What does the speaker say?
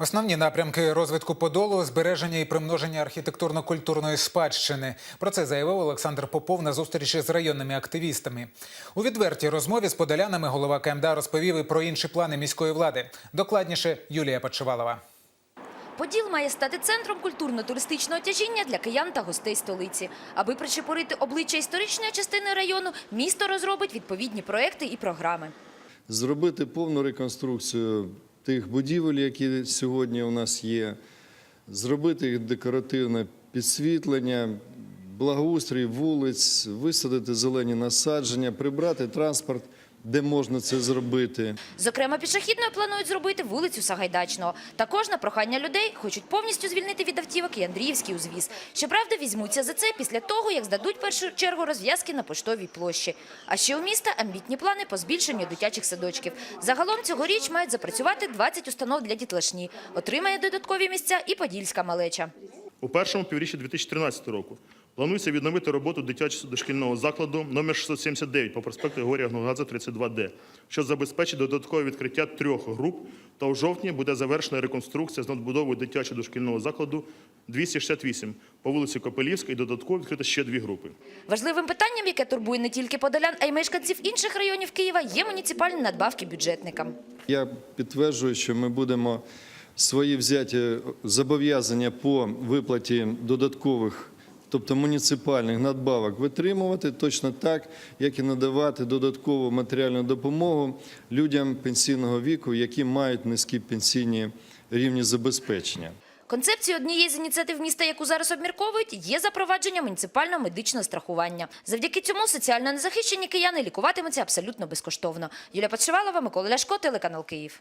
Основні напрямки розвитку Подолу збереження і примноження архітектурно-культурної спадщини. Про це заявив Олександр Попов на зустрічі з районними активістами. У відвертій розмові з подолянами голова КМДА розповів і про інші плани міської влади. Докладніше Юлія Почивалова. Поділ має стати центром культурно-туристичного тяжіння для киян та гостей столиці. Аби причепурити обличчя історичної частини району, місто розробить відповідні проекти і програми. зробити повну реконструкцію тих будівель, які сьогодні у нас є, зробити їх декоративне підсвітлення, благоустрій вулиць, висадити зелені насадження, прибрати транспорт, де можна це зробити. Зокрема, пішохідною планують зробити вулицю Сагайдачного. Також на прохання людей хочуть повністю звільнити від автівок і Андріївський узвіз. Щоправда, візьмуться за це після того, як здадуть першу чергу розв'язки на поштовій площі. А ще у міста амбітні плани по збільшенню дитячих садочків. Загалом цьогоріч мають запрацювати 20 установ для дітлашні. Отримає додаткові місця і подільська малеча. У першому півріччі 2013 року планується відновити роботу дитячого дошкільного закладу номер 679 по проспекту Георгія Гнугадзе 32Д, що забезпечить додаткове відкриття трьох груп, та у жовтні буде завершена реконструкція з надбудовою дитячого дошкільного закладу 268 по вулиці Копелівська і додатково відкрити ще дві групи. Важливим питанням, яке турбує не тільки подолян, а й мешканців інших районів Києва, є муніципальні надбавки бюджетникам. Я підтверджую, що ми будемо свої взяті зобов'язання по виплаті додаткових, тобто муніципальних надбавок, витримувати точно так, як і надавати додаткову матеріальну допомогу людям пенсійного віку, які мають низькі пенсійні рівні забезпечення. Концепцією однієї з ініціатив міста, яку зараз обмірковують, є запровадження муніципального медичного страхування. Завдяки цьому соціально незахищені кияни лікуватимуться абсолютно безкоштовно. Юлія Подшивалова, Микола Ляшко, телеканал Київ.